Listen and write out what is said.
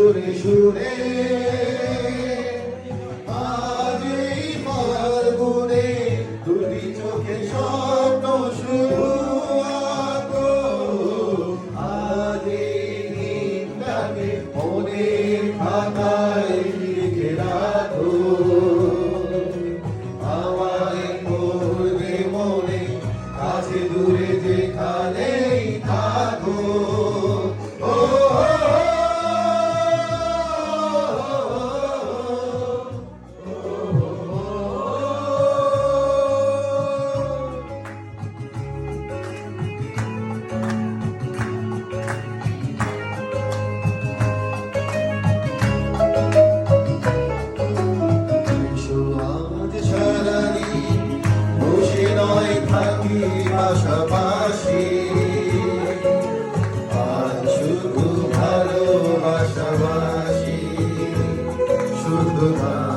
সুরে সুরে। আজ পার্বণে দুটি চোখে স্বপ্ন মনে খাতায় লিখে Buddha.